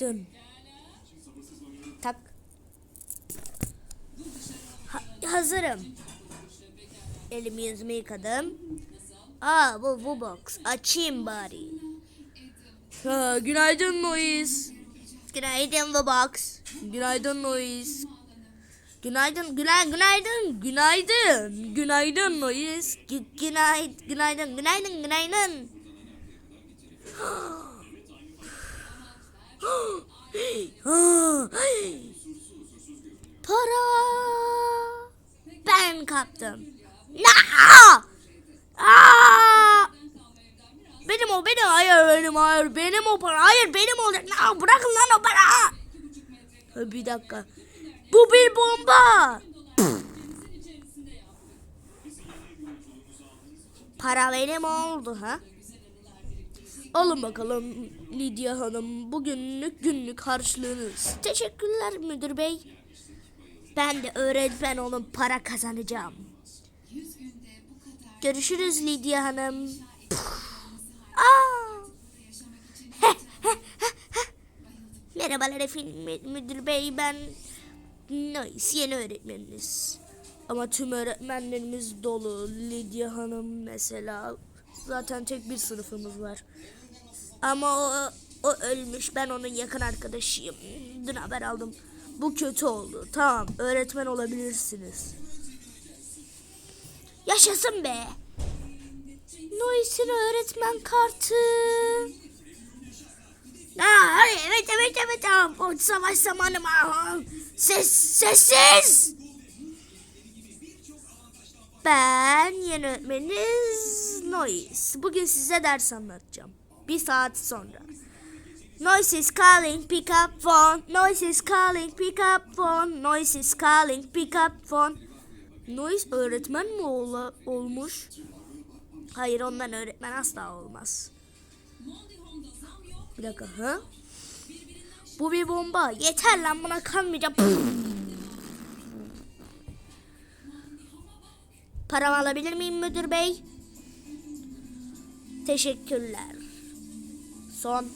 Dön. Tak. Ha hazırım. Elimi yüzümü yıkadım. Aa bu bu box. Açayım bari. Ha, günaydın Noise. Günaydın bu box. Günaydın Noise. Günaydın, günay, günaydın, günaydın, günaydın Noise. Günaydın, günaydın, günaydın, günaydın. günaydın. Para. Ben kaptım. Aa! Aa! Benim o, benim, hayır benim, hayır benim o para, hayır benim olacak. Na, bırakın lan o para. Bir dakika. Bu bir bomba. Para benim oldu ha? Alın bakalım Lidya Hanım, bugünlük günlük harçlığınız. Teşekkürler müdür bey. Ben de öğretmen olup para kazanacağım. Görüşürüz Lidya Hanım. Aa! Merhabalar efendim müdür bey ben Nois yeni öğretmeniniz. Ama tüm öğretmenlerimiz dolu. Lidya Hanım mesela. Zaten tek bir sınıfımız var. Ama o, o ölmüş ben onun yakın arkadaşıyım. Dün haber aldım. Bu kötü oldu. Tamam, öğretmen olabilirsiniz. Yaşasın be. Nois'in öğretmen kartı. Aa, evet evet evet tamam. O savaş zamanı mı? Ses sessiz. Ben yeni öğretmeniniz Nois. Bugün size ders anlatacağım. Bir saat sonra. Noise is calling, pick up phone. Noise is calling, pick up phone. Noise is calling, pick up phone. Nois öğretmen mi ola, olmuş? Hayır ondan öğretmen asla olmaz. Bir dakika, ha? Bu bir bomba. Yeter lan buna kalmayacağım. Paramı alabilir miyim müdür bey? Teşekkürler. Son